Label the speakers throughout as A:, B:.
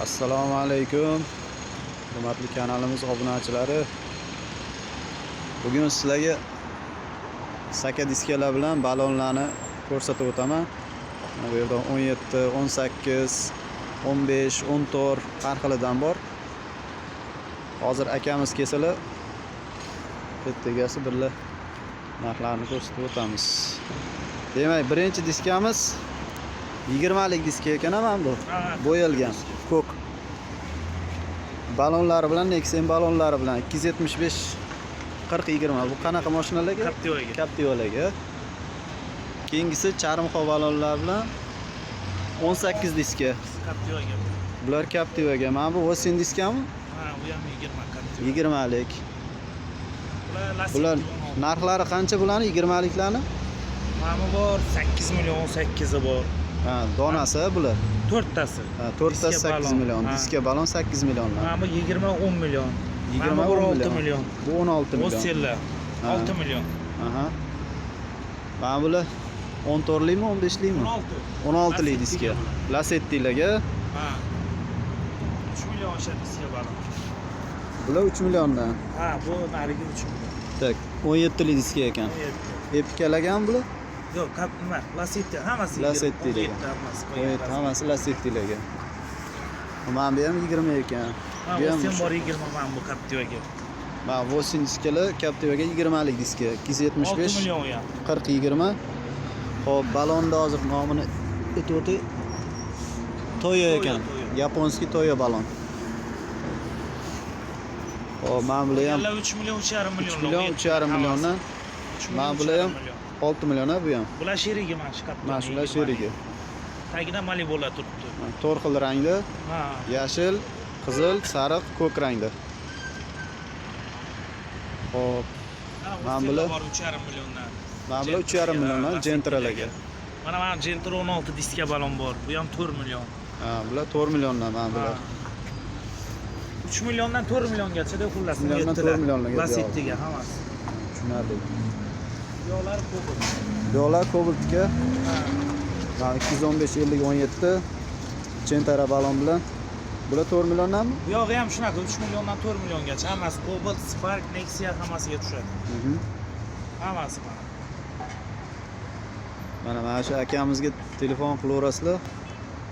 A: assalomu alaykum. Hurmatli kanalimiz obunachilari. Bugun sizlarga saka diskalar bilan balonlarni ko'rsatib o'taman. Mana bu yerda 17 18 15 14 har xilidan bor. Hozir akamiz kelsalar bitta egasi birga narxlarini ko'rsatib o'tamiz. Demak birinchi diskamiz 20 lik diska ekan mana bu. Bo'yalgan ko'k balonlari bilan Nexen balonlari bilan. 275 40 20 bu qanaqa mashinalarga
B: Captivaga.
A: Captivalarga keyingisi charmxo balonlar bilan 18 diska
B: Captivaga.
A: bular Captivaga. Mana bu Vosin diskami?
B: Ha, bu ham 20 Captiva.
A: 20 lik
B: Bular lastik
A: bular
B: 16.
A: narxlari qancha bularni? 20 liklarni
B: Mana bor 8 million 18 bor.
A: Ha donasi bular
B: To'rttasi.
A: ha 4 ta
B: Diska
A: 8
B: balon.
A: million diska balon 8 millionlar
B: Mana bu 20 10 million.
A: 20
B: Mana bu
A: 10
B: 6 million.
A: bu 16 million
B: Osellar. 6 million.
A: Aha. Mana bular 14 likmi 15 likmi?
B: 16.
A: 16 lik
B: Lasetti
A: diska. Lasettilarga
B: Ha. 3 million o'sha diska balon.
A: bular 3 milliondan.
B: Ha, bu narigi 3 million.
A: Tak, 17 lik diska ekan.
B: Yetti.
A: Epikalar ham bular?
B: Yo'q, kap nima? Lasetti hammasi.
A: Lasetti
B: 17
A: degan.
B: hammasi.
A: Evet, hammasi lasettilarga. Mana bu ham 20 ekan.
B: Ha,
A: Bu ham
B: bor 20 mana bu Captivaga.
A: Mana Vosin diskalar Captivaga 20 lik diska.
B: 6
A: 275
B: million ya.
A: 40 20. Hop, balonni hozir nomini aytib. Toyo ekan. Yaponskiy Toyo balon. Hop, mana bular ham
B: Yalla 3 million 3,5 million.
A: 3 million 3,5 milliondan mana bular ham 6 million bu ham
B: Bular sherigi mana shu katta.
A: mana shular sherigi
B: Tagida Malibular turibdi.
A: to'rt xil rangda yashil qizil sariq ko'k rangda hop Mana bular-
B: bor 3,5 milliondan.
A: mana bular 3,5 milliondan jentralarga
B: Mana mana Gentra 16 diska balon bor. Bu ham 4 million.
A: ha bular 4 milliondan mana bular
B: 3 milliondan 4 milliongacha-da xullas.
A: milliondan 4 millionlarga
B: Lasettiga hammasi.
A: tushunarli
B: Yo'llar ko'p.
A: yo'qlar kobaltga
B: Ha.
A: mana 215 50 17 jentara balon bilan bular 4 milliondanmi
B: yog'i ham shunaqa 3 milliondan 4 milliongacha hammasi Cobalt, Spark, Nexia hammasiga tushadi.
A: Mhm.
B: Hammasi mana.
A: mana mana shu akamizga telefon qilaverasizlar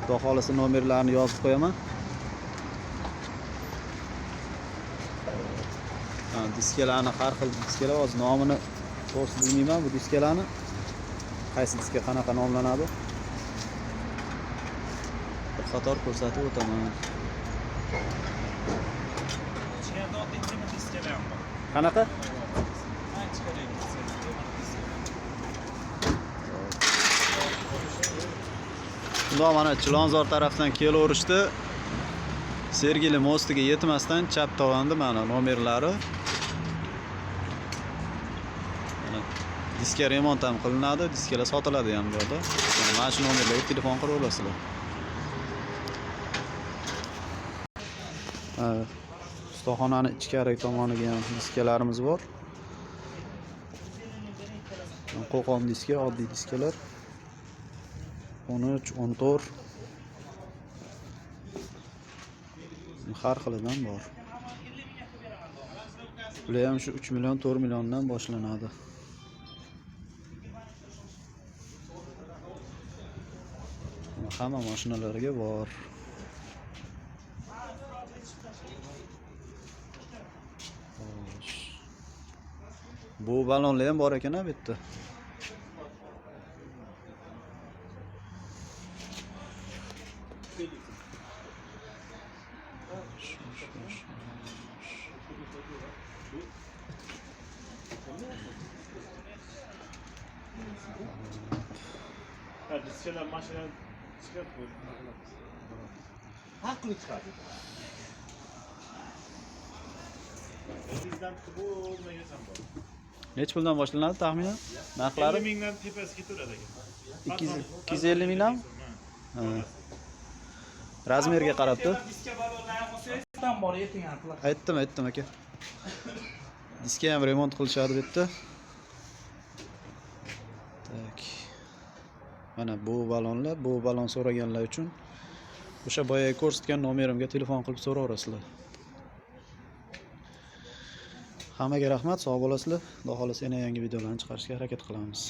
A: xudo xohlasa nomerlarini yozib qo'yaman diskalarni har xil diskalar hozir nomini to'g'risi bilmayman bu diskalarni qaysi diska qanaqa nomlanadi bir qator ko'rsatib o'taman qanaqa bundoq mana chilonzor tarafdan kelaverishdi sergeli mostiga yetmasdan chap tomonda mana nomerlari diska remont ham qilinadi diskalar sotiladi ham bu yerda Mana shu nomerlarga telefon qilaverasizlar Ha, ustaxonani ichkari tomoniga ham diskalarimiz bor qo'qon diska oddiy diskalar 13, 14 har xilidan bor bular ham shu 3 million 4 milliondan boshlanadi hamma mashinalarga bor. Bu balonlar ham bor ekan bu yerda.
C: Ha, mashina chiqib haqni chiqadi
A: nechi puldan boshlanadi taxminan narxlari
C: ellik mingdan
A: tepasiga turadi aka. 250 ellik mingdan razmerga qarabdi aytdim aytdim aka. Diska ham remont qilishadi bu yerda mana bu balonlar bu balon so'raganlar uchun o'sha boyagi ko'rsatgan nomerimga telefon qilib so'raverasizlar. Hammaga rahmat sog' bo'lasizlar. Xudo xohlasa yana yangi videolarni chiqarishga harakat qilamiz.